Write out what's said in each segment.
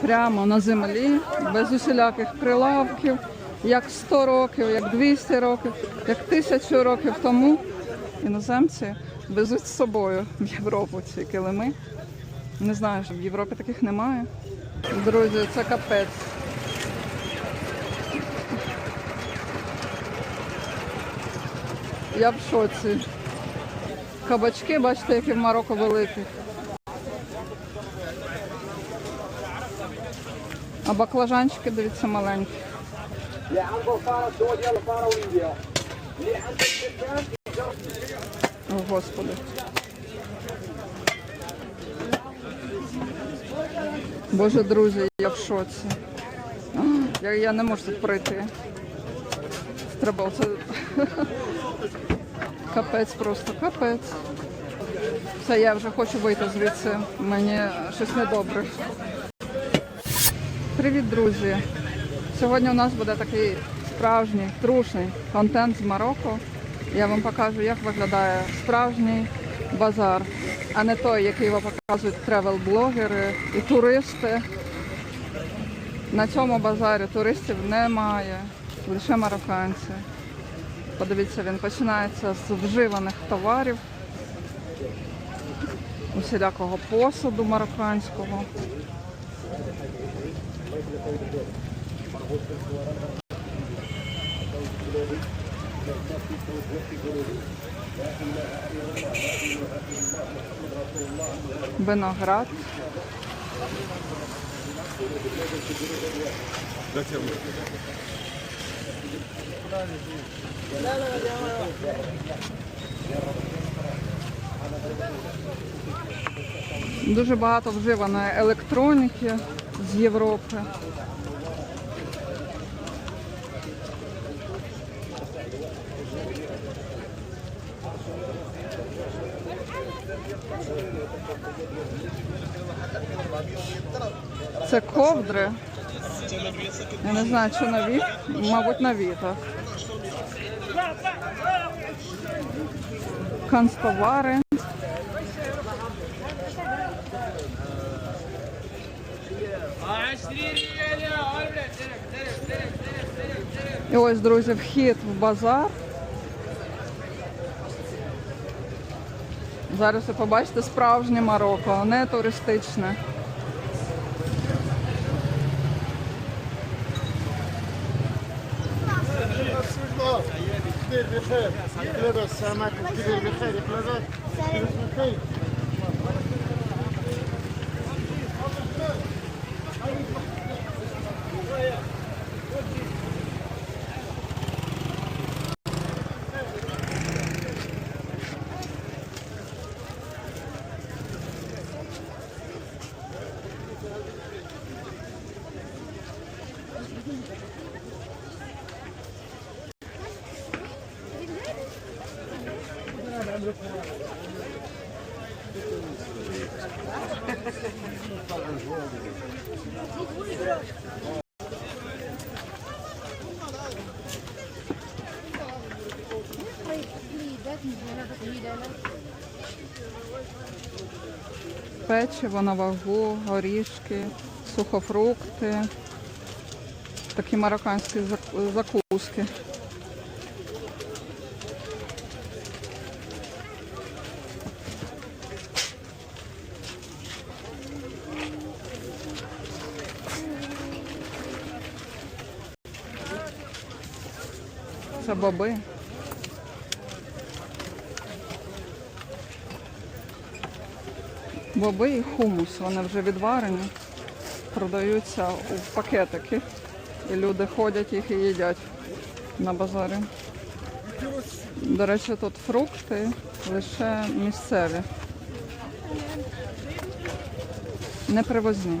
прямо на землі, без усіляких прилавків, як 100 років, як 200 років, як тисячу років тому іноземці везуть з собою в Європу ці килими. Не знаю, що в Європі таких немає. Друзі, це капець. Я в шоці. Кабачки, бачите, які в Марокко великі. А баклажанчики, дивіться, маленькі. О, Господи. Боже, друзі, я в шоці. Я, я не можу тут пройти. Треба оце. Капець просто, капець. Все, я вже хочу вийти звідси. Мені щось недобре. Привіт, друзі! Сьогодні у нас буде такий справжній трушний контент з Марокко. Я вам покажу, як виглядає справжній базар, а не той, який вам показують тревел-блогери і туристи. На цьому базарі туристів немає, лише марокканці. Подивіться, він починається з вживаних товарів, усілякого посуду марокканського. Виноград. Дуже багато вживаної електроніки з Європи. Це ковдри. Я не знаю, чи нові. Мабуть, нові, так. Канцтовари. І ось, друзі, вхід в базар. Зараз ви побачите справжнє Марокко, не туристичне. Печиво на вагу, горішки, сухофрукти, такі марокканські закуски. Це боби. Боби і хумус, вони вже відварені, продаються у пакетики. І люди ходять їх і їдять на базарі. До речі, тут фрукти лише місцеві. Не привозні.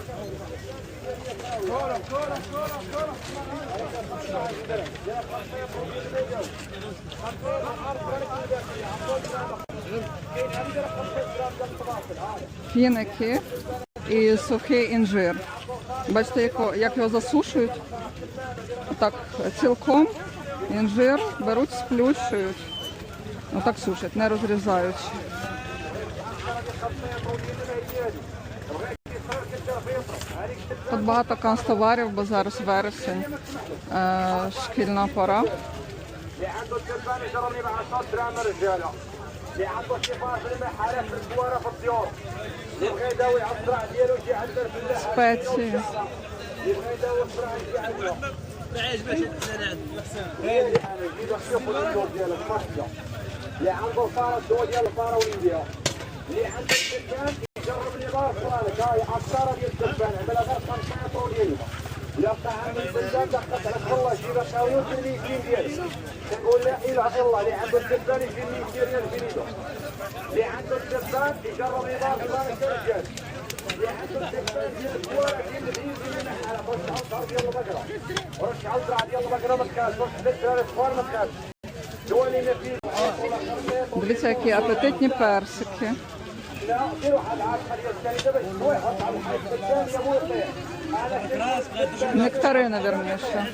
Фіники і сухий інжир. Бачите, як його засушують. Отак цілком інжир беруть, сплющують. Ну, Отак сушать, не розрізаючи. Тут багато канцтоварів, бо зараз вересень, е, шкільна пора. اللي عنده الدبان يجربني مع 10 دراهم رجاله اللي عنده شفار في المحاره في الكواره في الطيور اللي بغى يداوي على الصراع ديالو يجي عندنا في اللحم Спеції. اللي بغى يداوي الصراع يجي عندنا يجي يشوفوا الدور ديالك ماشيه اللي عنده الفاره الدول ديال الفاره وليديها اللي عنده الدبان سؤالك هاي عصارة يتبعنا بلا غير خمسة طول يلبا يفتح من الزنزان دقت لك والله شي بساوي في الميتين ديالك تقول لا اله الا الله اللي عنده الدبان يجي 200 ريال في ريدو اللي عنده الدبان يجرب يضاف يضاف ريال اللي عنده الدبان ديال الكوارع ديال العيد ديال الحاله باش عوضها ديال البقره ورش عوضها ديال البقره ما كانش ورش حتى الدراري الكبار ما كانش دواني ما فيه بالتاكي ابتيتني بارسك لا ديروا واحد العشرة ديال الثاني دابا شوي حط على الحيط الثاني يا مو يطيح انا Нектарини, верніше.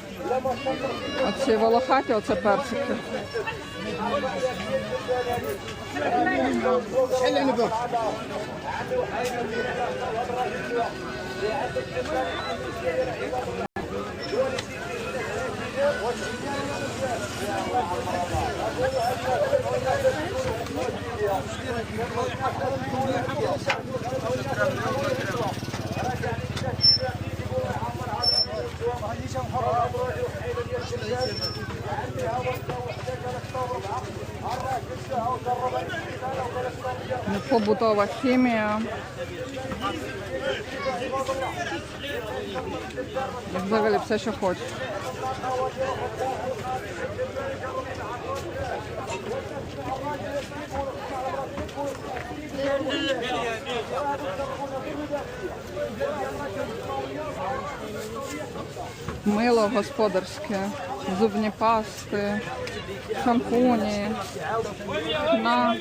Оці волохаті, оце персики. Ну, побутова хімія. Взагалі все, що хочеш. Мило господарське, зубні пасти, шампуні, на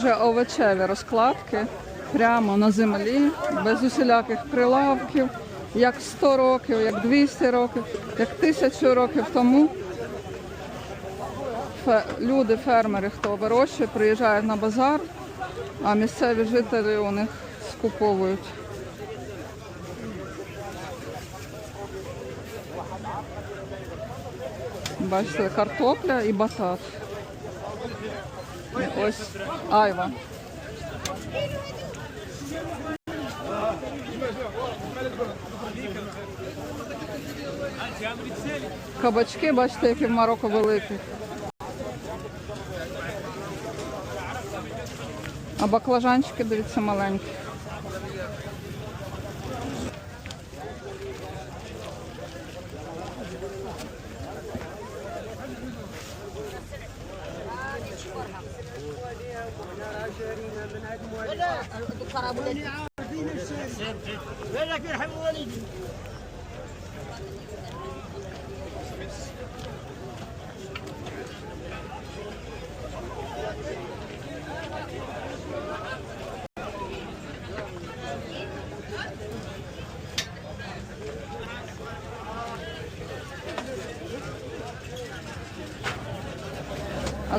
вже овочеві розкладки прямо на землі, без усіляких прилавків, як 100 років, як 200 років, як 1000 років тому. Люди, фермери, хто вирощує, приїжджають на базар, а місцеві жителі у них скуповують. Бачите, картопля і батат. Ось айва. Кабачки, бачите, які в Марокко великі. А баклажанчики, дивіться, маленькі. شارينا من هاد مواليد عارفين الشاري بالك يرحم والدي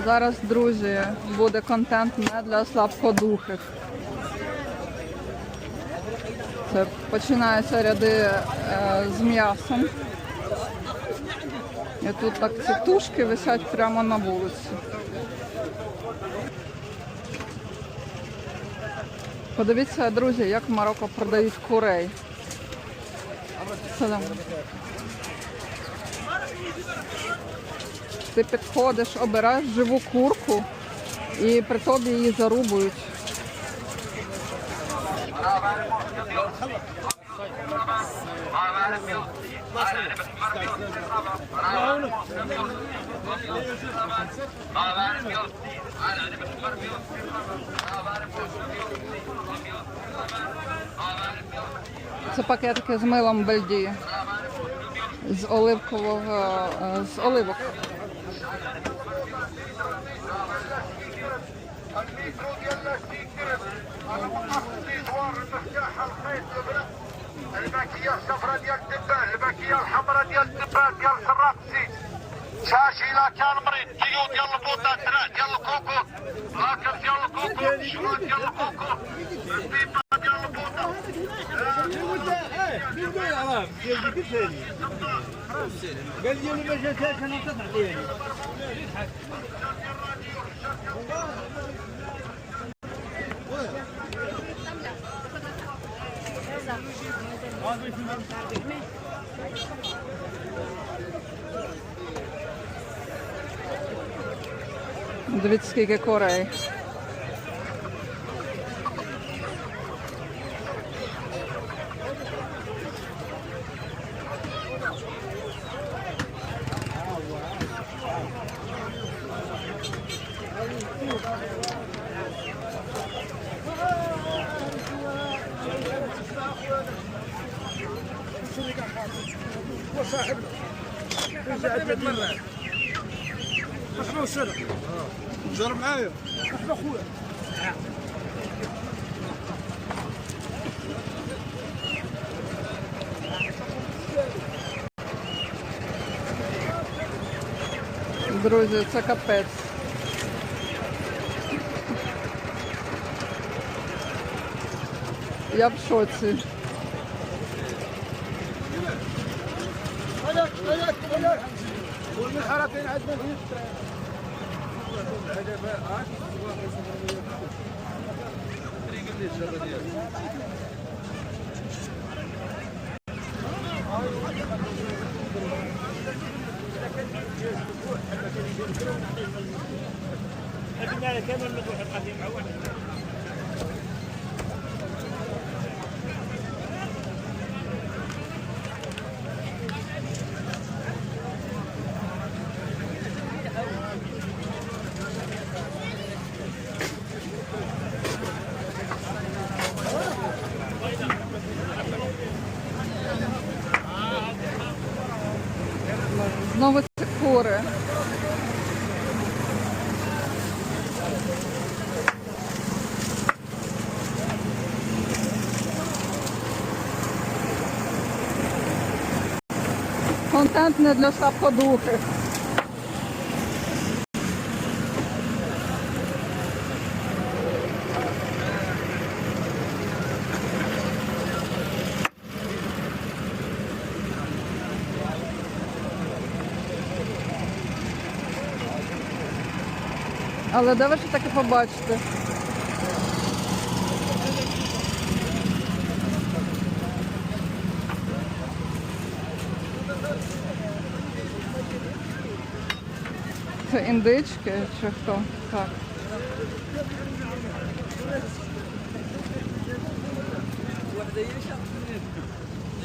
Зараз, друзі, буде контент не для слабкодухих. Це починаються ряди е, з м'ясом. І тут так ці тушки висять прямо на вулиці. Подивіться, друзі, як в Марокко продають курей. Салам. Ти підходиш, обираєш живу курку і при тобі її зарубують. Це пакетики з милом Бельді. З оливкового е, з оливок. الباكيه الصفراء ديال الدبان الباكيه الحمراء ديال الدبان ديال سراق الزيت شاشي لا كان مريض طيو ديال البوطه تراع ديال الكوكو لاكر ديال الكوكو شوا ديال الكوكو البيبه ديال البوطه Дивіться, скільки корей. курей. جرب معايا احنا اخويا Друзі, це капець. Я в шоці. والمنحرفين عندنا في هذه مالك كامل نروح نبقى فيه مع واحد Контент не для слабкодухих. Але де ви ще таке побачите? Індички чи хто? Так.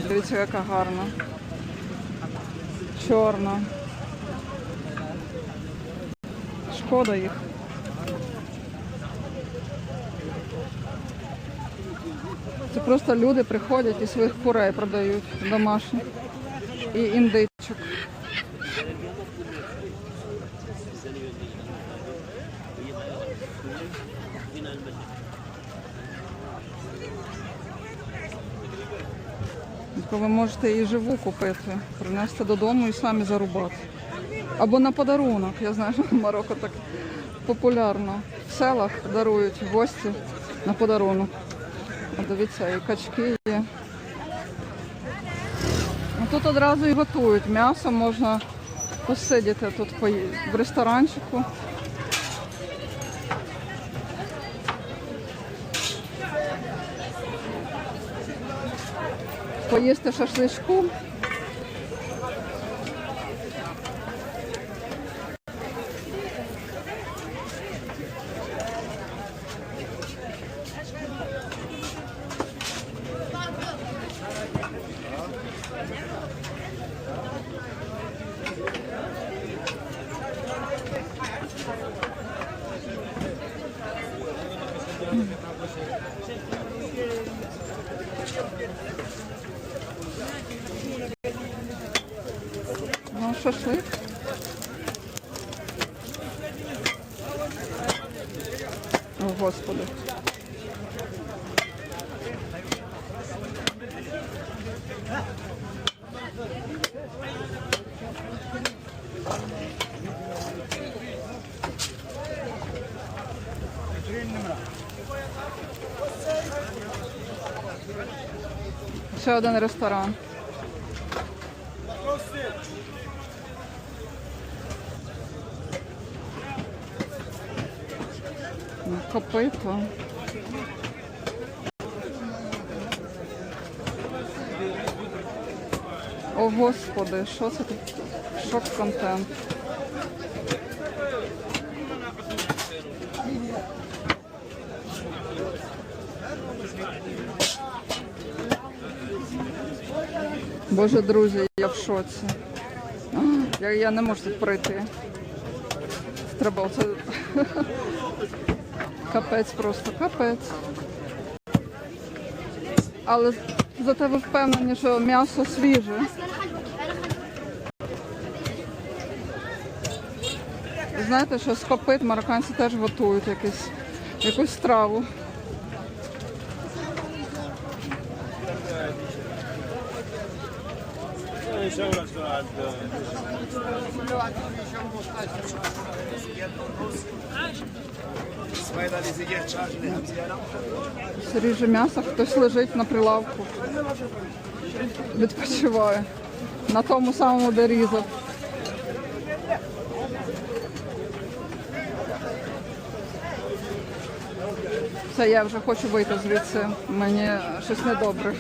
Дивіться, яка гарна. Чорна. Шкода їх. Це просто люди приходять і своїх курей продають домашніх і індичок. Тобто Ви можете і живу купити, принести додому і самі зарубати. Або на подарунок. Я знаю, що в Марокко так популярно. В селах дарують гості на подарунок. Дивіться, і качки є. Ну, Тут одразу і готують. М'ясо можна посидіти тут в ресторанчику. Поїсти шашличку. Ну, шашлик. О, Господи. Ще один ресторан. Копито. О, Господи, що це тут? Шок-контент. Боже, друзі, я в шоці. Я, я не можу тут пройти. Треба оце. Капець просто, капець. Але зате ви впевнені, що м'ясо свіже. Знаєте, що з копит марокканці теж готують якусь, якусь страву. Ріже м'ясо, хтось лежить на прилавку. Відпочиває. На тому самому, де різав. Все, я вже хочу вийти звідси. Мені щось недобре.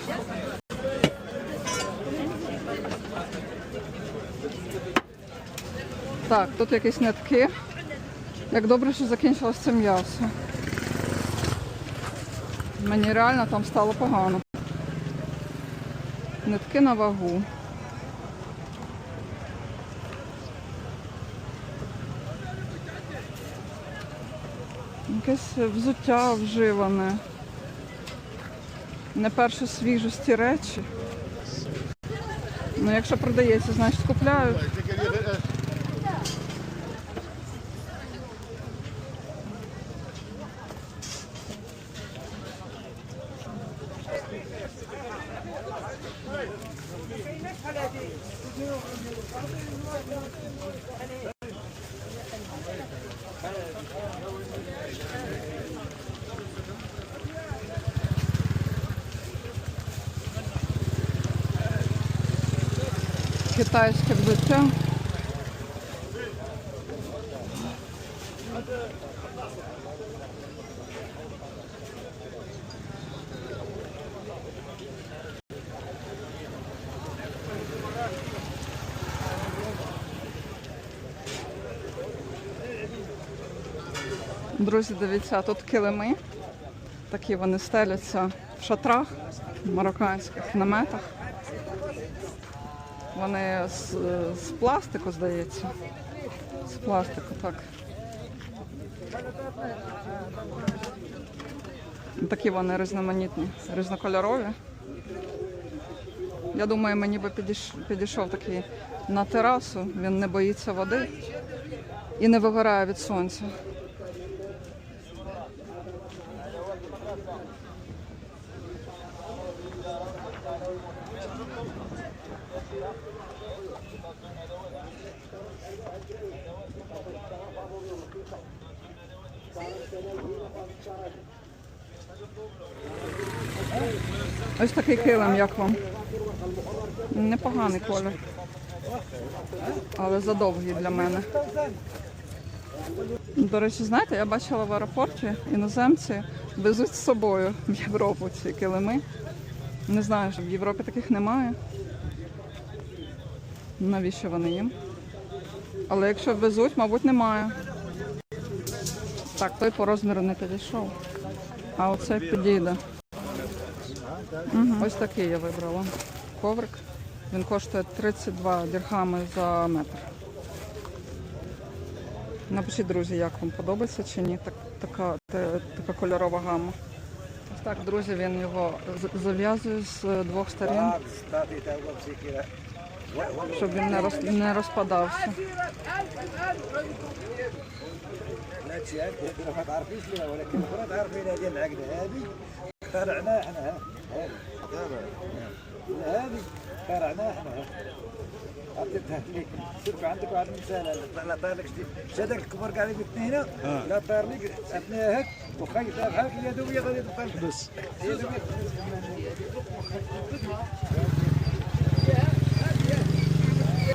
Так, тут якісь нитки. Як добре, що закінчилось це м'ясо. Мені реально там стало погано. Нитки на вагу. Якесь взуття вживане. Не першої свіжості речі. Ну, якщо продається, значить купляють. Китайське взуття. Друзі, дивіться, тут килими. Такі вони стеляться в шатрах, в марокканських наметах. Вони з, з пластику, здається. З пластику, так. Такі вони різноманітні, різнокольорові. Я думаю, мені би підійш- підійшов такий на терасу, він не боїться води і не вигорає від сонця. Ось такий килим, як вам. Непоганий колір. Але задовгий для мене. До речі, знаєте, я бачила в аеропорті іноземці везуть з собою в Європу ці килими. Не знаю, що в Європі таких немає. Навіщо вони їм? Але якщо везуть, мабуть, немає. Так, той по розміру не підійшов. А оце підійде. Угу. Ось такий я вибрала. Коврик. Він коштує 32 дірхами за метр. Напишіть, друзі, як вам подобається чи ні так, така, та- така кольорова гама. Ось так, друзі, він його зав'язує з двох сторін, щоб він не, роз, не розпадався. لا تشاهد ما تعرفيش ليه ولكن الاخرى تعرفين هذه العقده هذه اخترعناها احنا ها هذه لا هذه اخترعناها احنا عطيتها لك شوف عندك واحد المثال لا طاير لك شتي هذاك الكبر قاعد يبثني هنا لا طاير لك اثناء هيك وخيط بحال يدويه غادي تطلع بس يدويه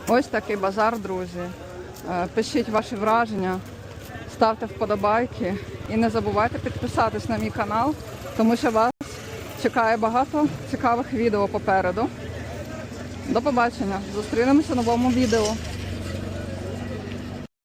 Ось такий базар, друзі. Е, Пишіть ваші враження, ставте вподобайки і не забувайте підписатись на мій канал, тому що вас чекає багато цікавих відео попереду. До побачення! Зустрінемося в новому відео.